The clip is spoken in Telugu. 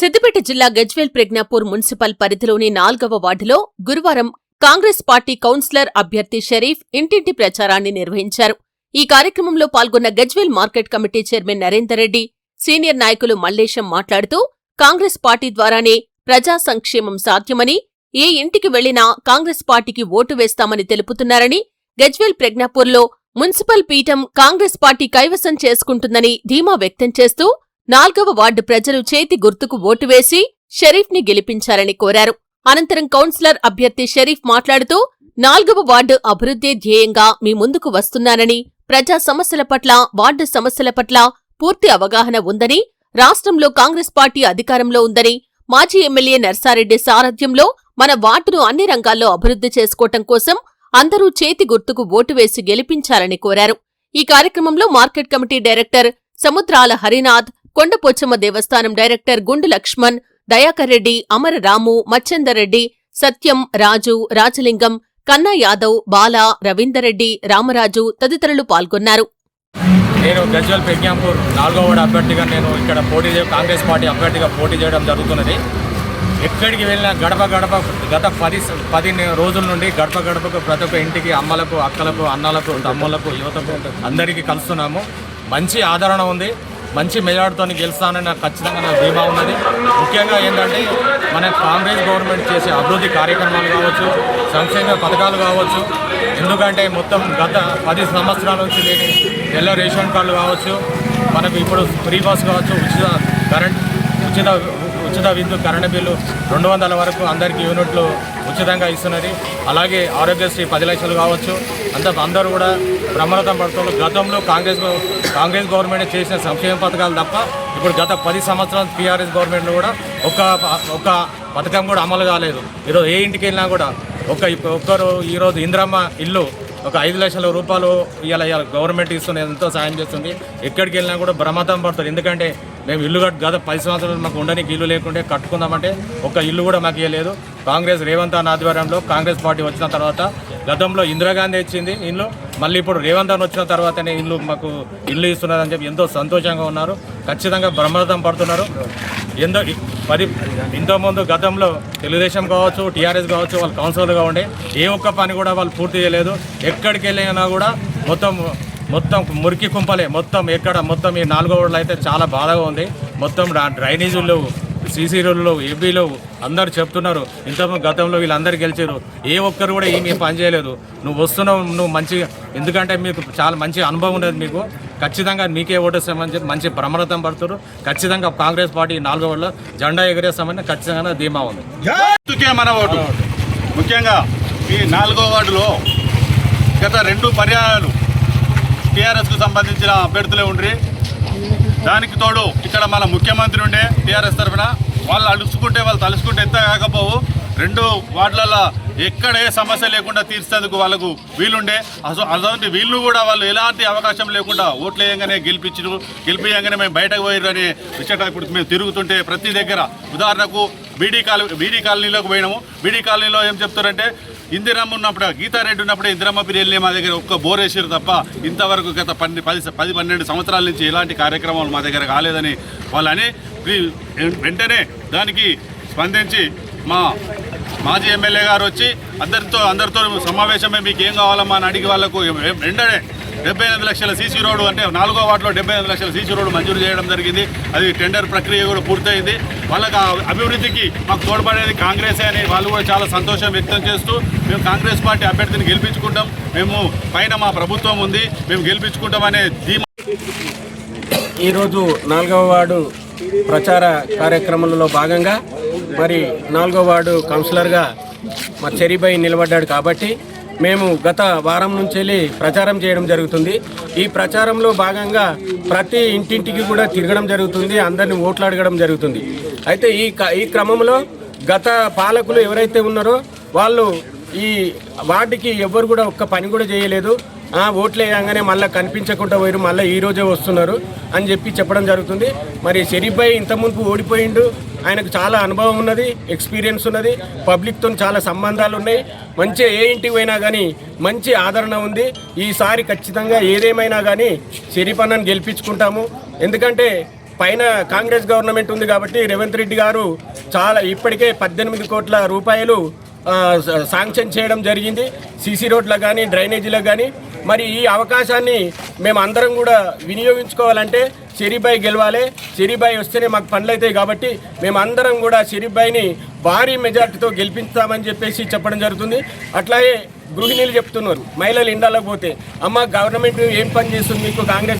సిద్దిపేట జిల్లా గజ్వేల్ ప్రజ్ఞాపూర్ మున్సిపల్ పరిధిలోని నాల్గవ వార్డులో గురువారం కాంగ్రెస్ పార్టీ కౌన్సిలర్ అభ్యర్థి షరీఫ్ ఇంటింటి ప్రచారాన్ని నిర్వహించారు. ఈ కార్యక్రమంలో పాల్గొన్న Gajwel market committee chairman Narender Reddy senior నాయకులు మల్లేశం మాట్లాడుతూ కాంగ్రెస్ పార్టీ ద్వారానే ప్రజా సంక్షేమం సాధ్యమని ఏ ఇంటికి వెళ్ళినా కాంగ్రెస్ పార్టీకి ఓటు వేస్తామని తెలుపుతున్నారని గజ్వేల్ ప్రజ్ఞాపూర్లో మున్సిపల్ పీఠం కాంగ్రెస్ పార్టీ కైవసం చేసుకుంటుందని ధీమా వ్యక్తం చేస్తూ నాల్గవ వార్డు ప్రజలు చేతి గుర్తుకు ఓటు వేసి షరీఫ్ని గెలిపించాలని కోరారు. అనంతరం కౌన్సిలర్ అభ్యర్థి షరీఫ్ మాట్లాడుతూ నాల్గవ వార్డు అభివృద్ధి ధ్యేయంగా మీ ముందుకు వస్తున్నానని ప్రజా సమస్యల పట్ల వార్డు సమస్యల పట్ల పూర్తి అవగాహన ఉందని రాష్ట్రంలో కాంగ్రెస్ పార్టీ అధికారంలో ఉందని మాజీ ఎమ్మెల్యే నర్సారెడ్డి సారథ్యంలో మన వార్డును అన్ని రంగాల్లో అభివృద్ధి చేసుకోవటం కోసం అందరూ చేతి గుర్తుకు ఓటు వేసి గెలిపించాలని కోరారు. ఈ కార్యక్రమంలో market committee director Samudrala Harinath Kondapochamma దేవస్థానం డైరెక్టర్ గుండు లక్ష్మణ్ దయాకర్ రెడ్డి అమర రాము మచ్చెందర్ రెడ్డి సత్యం రాజు రాజలింగం కన్నా యాదవ్ బాల రవీందర్ రెడ్డి రామరాజు తదితరులు పాల్గొన్నారు. నేను గజ్వల్ ప్రజ్ఞాపూర్ నాలుగో వార్డు అభ్యర్థిగా నేను ఇక్కడ పోటీ చేయడం కాంగ్రెస్ పార్టీ అభ్యర్థిగా పోటీ చేయడం జరుగుతున్నది. ఎక్కడికి వెళ్ళినా గడప గడప గత పది పది రోజుల నుండి గడప గడపకు ప్రతి ఒక్క ఇంటికి అమ్మలకు అక్కలకు అన్నలకు తమ్ములకు యువతకు అందరికీ కలుస్తున్నాము. మంచి ఆదరణ ఉంది. మంచి మెజార్టీతో గెలుస్తానని నాకు ఖచ్చితంగా నాకు ధీమా ఉన్నది. ముఖ్యంగా ఏంటంటే మన కాంగ్రెస్ గవర్నమెంట్ చేసే అభివృద్ధి కార్యక్రమాలు కావచ్చు సంక్షేమ పథకాలు కావచ్చు ఎందుకంటే మొత్తం గత పది సంవత్సరాల నుంచి లేని ఎల్లో రేషన్ కార్డులు కావచ్చు మనకు ఇప్పుడు ఫ్రీ బస్ కావచ్చు ఉచిత కరెంట్ ఉచిత ఉచిత విద్యుత్ కరెంటు బిల్లు రెండు వందల వరకు అందరికీ యూనిట్లు ఉచితంగా ఇస్తున్నది. అలాగే ఆరోగ్యశ్రీ పది లక్షలు కావచ్చు. అంత అందరూ కూడా బ్రహ్మరథం పడుతున్నారు. గతంలో కాంగ్రెస్ కాంగ్రెస్ గవర్నమెంట్ చేసిన సంక్షేమ పథకాలు తప్ప ఇప్పుడు గత పది సంవత్సరాలు టీఆర్ఎస్ గవర్నమెంట్ కూడా ఒక ప- ఒక పథకం కూడా అమలు కాలేదు. ఈరోజు ఏ ఇంటికి వెళ్ళినా కూడా ఒక ఒక్కరు ఈరోజు ఇంద్రమ్మ ఇల్లు ఒక ఐదు లక్షల రూపాయలు ఇవాళ ఇవాళ గవర్నమెంట్ ఇస్తుంది ఎంతో సాయం చేస్తుంది. ఎక్కడికి వెళ్ళినా కూడా భ్రమతం పడుతుంది ఎందుకంటే మేము ఇల్లు కట్టు గత పది సంవత్సరాలు మాకు ఉండడానికి ఇల్లు లేకుంటే కట్టుకుందామంటే ఒక ఇల్లు కూడా మాకు ఇవ్వలేదు కాంగ్రెస్ రేవంత్ అన్న ఆధ్వర్యంలో కాంగ్రెస్ పార్టీ వచ్చిన తర్వాత గతంలో ఇందిరాగాంధీ ఇచ్చింది ఇల్లు మళ్ళీ ఇప్పుడు రేవంత్ అన్న వచ్చిన తర్వాతనే ఇల్లు మాకు ఇల్లు ఇస్తున్నారని చెప్పి ఎంతో సంతోషంగా ఉన్నారు. ఖచ్చితంగా బ్రహ్మరథం పడుతున్నారు. ఎంతో పది ఇంతకుముందు గతంలో తెలుగుదేశం కావచ్చు టీఆర్ఎస్ కావచ్చు వాళ్ళు కౌన్సిలర్గా ఉండే ఏ ఒక్క పని కూడా వాళ్ళు పూర్తి చేయలేదు. ఎక్కడికి వెళ్ళినా కూడా మొత్తం మొత్తం మురికి కుంపలే. మొత్తం ఎక్కడ మొత్తం ఈ నాలుగో రోడ్లు అయితే చాలా బాధగా ఉంది. మొత్తం డ్రైనేజీలు లేవు సీసీ రోడ్లు ఏబీలు అందరు చెప్తున్నారు. ఇంత గతంలో వీళ్ళందరూ గెలిచారు. ఏ ఒక్కరు కూడా ఏమీ పని చేయలేదు. నువ్వు వస్తున్నావు నువ్వు మంచిగా ఎందుకంటే మీకు చాలా మంచి అనుభవం ఉండదు మీకు. ఖచ్చితంగా మీకే ఓటేస్తామని చెప్పి మంచి ప్రమరతం పడుతున్నారు ఖచ్చితంగా కాంగ్రెస్ పార్టీ నాలుగో వార్డులో జెండా ఎగరేస్తామని ఖచ్చితంగా ధీమా ఉంది. మన ఓటు. ముఖ్యంగా ఈ నాలుగో వార్డులో గత రెండు పర్యాయాలు టీఆర్ఎస్కు సంబంధించిన అభ్యర్థులే ఉండ్రి. దానికి తోడు ఇక్కడ మన ముఖ్యమంత్రి ఉండే టీఆర్ఎస్ తరఫున వాళ్ళు అడుచుకుంటే వాళ్ళు తలుచుకుంటే ఎంత కాకపోవు. రెండు వార్డులలో ఎక్కడ ఏ సమస్య లేకుండా తీర్చేందుకు వాళ్ళకు వీలుండే. అసలు అటువంటి వీళ్ళు కూడా వాళ్ళు ఎలాంటి అవకాశం లేకుండా ఓట్లు వేయంగానే గెలిపించరు గెలిపియంగానే మేము బయటకు పోయారని విషయం ఇప్పుడు మేము తిరుగుతుంటే ప్రతి దగ్గర. ఉదాహరణకు బీడీ కాలనీ బీడీ కాలనీలోకి పోయినాము. బీడీ కాలనీలో ఏం చెప్తారంటే ఇందిరమ్మ ఉన్నప్పుడు గీతారెడ్డి ఉన్నప్పుడు ఇందిరమ్మ పిరియల్ని మా దగ్గర ఒక్క బోర్ వేసారు తప్ప ఇంతవరకు గత పన్నె పది పది పన్నెండు సంవత్సరాల నుంచి ఎలాంటి కార్యక్రమాలు మా దగ్గర కాలేదని వాళ్ళని వెంటనే దానికి స్పందించి మా మాజీ ఎమ్మెల్యే గారు వచ్చి అందరితో అందరితో సమావేశమే మీకు ఏం కావాలమ్మా అని అడిగి వాళ్ళకు వెంటనే డెబ్బై ఎనిమిది లక్షల సీసీ రోడ్డు అంటే నాలుగో వార్డులో డెబ్బై ఎనిమిది లక్షల సీసీ రోడ్డు మంజూరు చేయడం జరిగింది. అది టెండర్ ప్రక్రియ కూడా పూర్తయింది. వాళ్ళకి ఆ అభివృద్ధికి మాకు తోడ్పడేది కాంగ్రెసే అని వాళ్ళు కూడా చాలా సంతోషం వ్యక్తం చేస్తూ మేము కాంగ్రెస్ పార్టీ అభ్యర్థిని గెలిపించుకుంటాం. మేము పైన మా ప్రభుత్వం ఉంది. మేము గెలిపించుకుంటామనే ధీమా ఈరోజు నాలుగవ వార్డు ప్రచార కార్యక్రమంలో భాగంగా మరి నాలుగవ వార్డు కౌన్సిలర్గా మా చెరీబాయి నిలబడ్డాడు కాబట్టి మేము గత వారం నుంచి వెళ్ళి ప్రచారం చేయడం జరుగుతుంది. ఈ ప్రచారంలో భాగంగా ప్రతి ఇంటింటికి కూడా తిరగడం జరుగుతుంది అందరిని ఓట్లు అడగడం జరుగుతుంది. అయితే ఈ క- ఈ క్రమంలో గత పాలకులు ఎవరైతే ఉన్నారో వాళ్ళు ఈ వార్డుకి ఎవరు కూడా ఒక్క పని కూడా చేయలేదు. ఓట్లు వేయంగానే మళ్ళీ కనిపించకుండా పోయారు మళ్ళీ ఈ రోజే వస్తున్నారు అని చెప్పి చెప్పడం జరుగుతుంది. మరి షరీఫ్ భాయ్ ఇంతకుముందు ఓడిపోయిండు. ఆయనకు చాలా అనుభవం ఉన్నది ఎక్స్పీరియన్స్ ఉన్నది పబ్లిక్తో చాలా సంబంధాలు ఉన్నాయి. మంచి ఏ ఇంటికి పోయినా కానీ మంచి ఆదరణ ఉంది. ఈసారి ఖచ్చితంగా ఏదేమైనా కానీ షరీఫ్ అన్నను గెలిపించుకుంటాము. ఎందుకంటే పైన కాంగ్రెస్ గవర్నమెంట్ ఉంది కాబట్టి రేవంత్ రెడ్డి గారు చాలా ఇప్పటికే పద్దెనిమిది కోట్ల రూపాయలు శాంక్షన్ చేయడం జరిగింది. సీసీ రోడ్లకు కానీ డ్రైనేజీలకు కానీ మరి ఈ అవకాశాన్ని మేమందరం కూడా వినియోగించుకోవాలంటే చెరీబాయ్ గెలవాలి. చెరీబాయ్ వస్తేనే మాకు పనులు అవుతాయి కాబట్టి మేము అందరం కూడా చెరీబాయ్ని భారీ మెజార్టీతో గెలిపిస్తామని చెప్పేసి చెప్పడం జరుగుతుంది. అట్లాగే గృహిణీలు చెప్తున్నారు మహిళలు ఇండాలకు పోతే. అమ్మ గవర్నమెంట్ ఏం పని చేస్తుంది? మీకు కాంగ్రెస్